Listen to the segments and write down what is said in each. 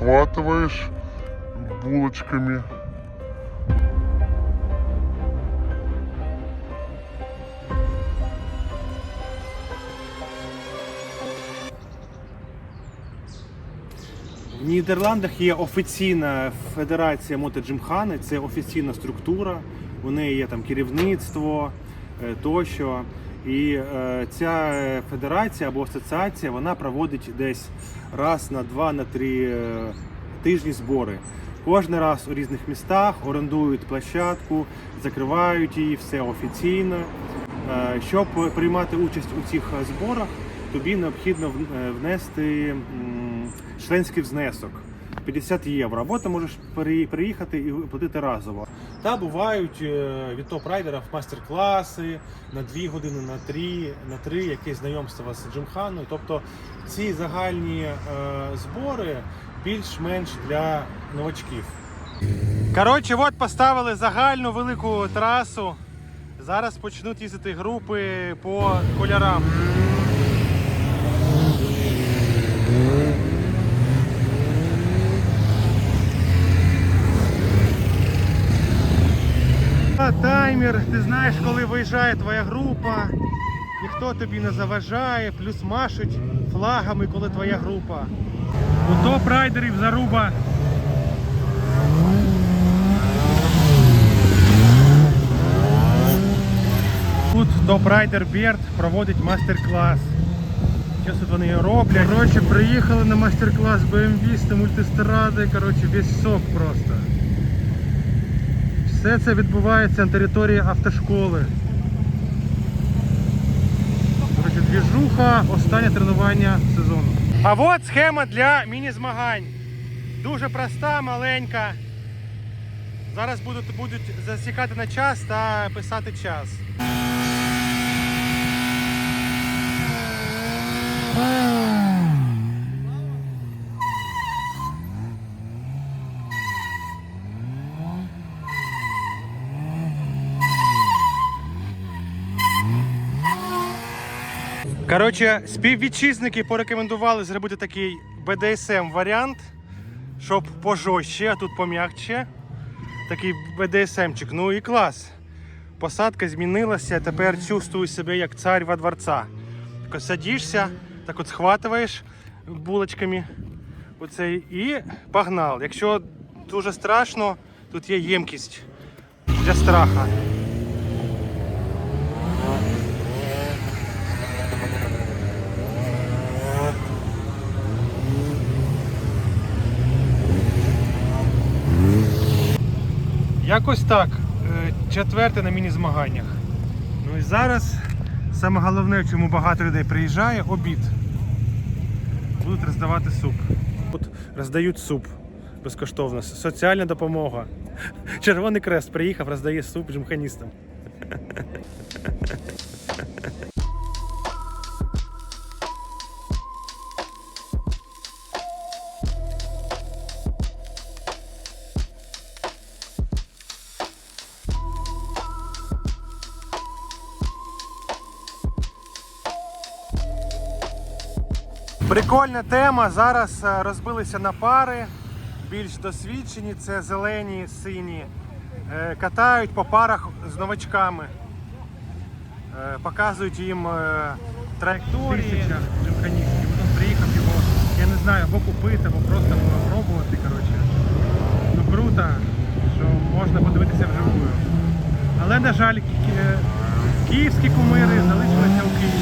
схватываешь булочками. В Нідерландах є офіційна федерація мотоджимхани, це офіційна структура, у неї є там керівництво е, тощо. І е, ця федерація або асоціація вона проводить десь раз на два, на три е, тижні збори. Кожен раз у різних містах орендують площадку, закривають її, все офіційно. Е, Щоб приймати участь у цих е, зборах, тобі необхідно е, внести м, членський внесок 50 євро. Або ти можеш приїхати і платити разово. Та бувають е, від топ-райдерів майстер-класи на 2 години, на 3, на 3 якесь знайомство з джимханою. Тобто ці загальні е, збори більш-менш для новачків. Коротше, от поставили загальну велику трасу. Зараз почнуть їздити групи по кольорам. Таймер, ти знаєш, коли виїжджає твоя група, ніхто тобі не заважає, плюс машуть флагами, коли твоя група. У топ-райдерів заруба. Тут топ-райдер Берт проводить майстер-клас. Що тут вони роблять? Коротше, приїхали на майстер-клас BMW з мультистради, коротше, весь сок просто. Все це відбувається на території автошколи. Коротше, двіжуха, останнє тренування сезону. А от схема для міні-змагань. Дуже проста, маленька. Зараз будуть, будуть засікати на час та писати час. Коротше, співвітчизники порекомендували зробити такий BDSM варіант, щоб пожорстче, а тут пом'якче. Такий BDSM-чик. Ну і клас. Посадка змінилася, тепер чувствую себе як цар во дворця. Садишся, так от схватуєш булочками оцей і погнав. Якщо дуже страшно, тут є ємкість для страха. Якось так. Е, Четверте на міні-змаганнях. Ну і зараз саме головне, чому багато людей приїжджає, обід. Будуть роздавати суп. Тут роздають суп безкоштовно. Соціальна допомога. Червоний крест приїхав, роздає суп жимханістам. Прикольна тема. Зараз е, розбилися на пари. Більш досвідчені, це зелені, сині. Е, Катають по парах з новачками. Е, Показують їм траєкторії. Джимханістів. Потім приїхав його, я не знаю, або купити, або просто пробувати. Коротше. Ну круто, що можна подивитися вживую. Але, на жаль, е, київські кумири залишилися у Києві.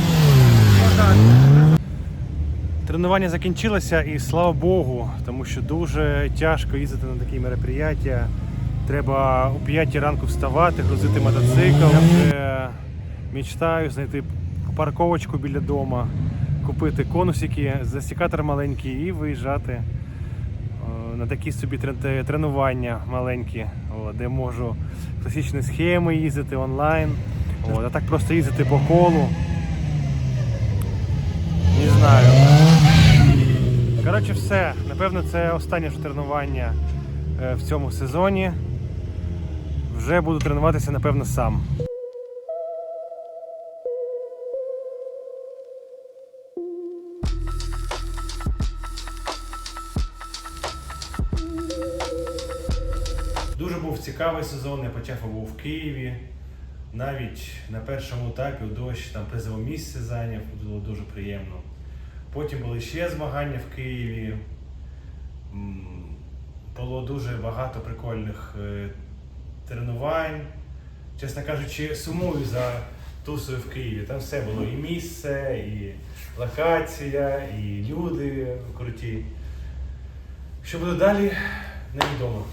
Тренування закінчилося і слава Богу, тому що дуже тяжко їздити на такі мероприятия. Треба о 5 ранку вставати, грузити мотоцикл. Я вже мечтаю знайти парковочку біля дому, купити конусики, засікатор маленький і виїжджати е, на такі собі тренування маленькі, де можу класичні схеми їздити онлайн, а так просто їздити по колу. Не знаю. Коротше, все. Напевно, це останнє тренування е, в цьому сезоні. Вже буду тренуватися, напевно, сам. Дуже був цікавий сезон, я почав був в Києві. Навіть на першому етапі дощ там призове місце зайняв, було дуже приємно. Потім були ще змагання в Києві. Було дуже багато прикольних е, тренувань. Чесно кажучи, сумую за тусою в Києві. Там все було і місце, і локація, і люди круті. Що буде далі, невідомо.